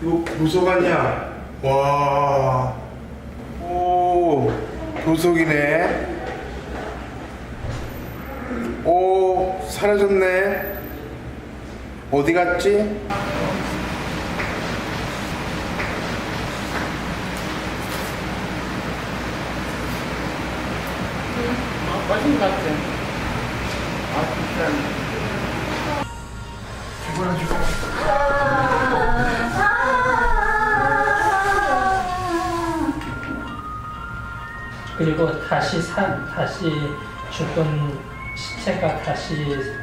도서관이야. 와. 오, 도서기네. 오, 사라졌네. 어디 갔지? 빠진 것 같아. 아, 진짜. 그리고 다시 산, 다시 죽은 시체가 다시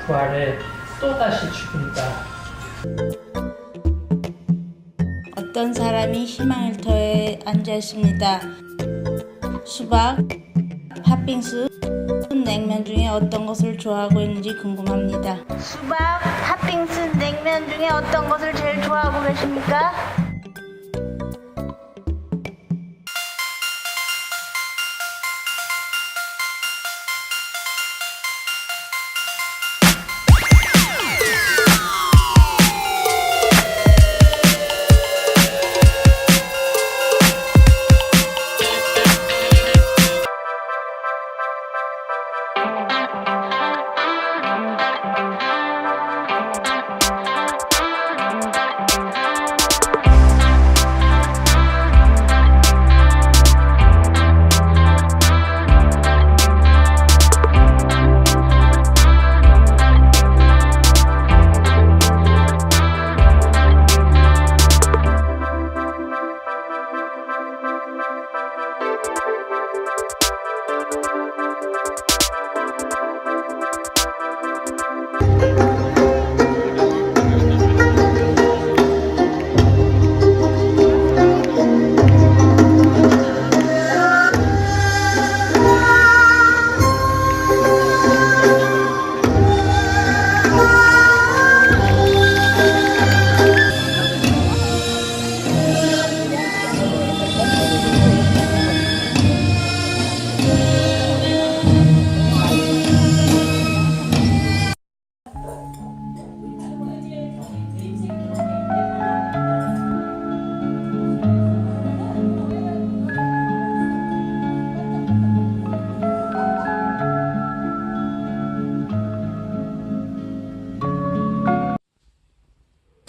부활해 또 다시 죽는다. 어떤 사람이 희망일터에 앉아 있습니다. 수박, 팥빙수, 냉면 중에 어떤 것을 좋아하고 있는지 궁금합니다. 수박, 팥빙수, 냉면 중에 어떤 것을 제일 좋아하고 계십니까?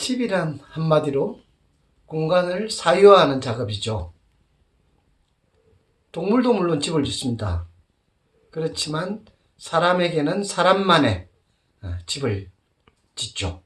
칩이란 한마디로 공간을 사유화하는 작업이죠. 동물도 물론 집을 짓습니다. 그렇지만 사람에게는 사람만의 어, 집을 짓죠.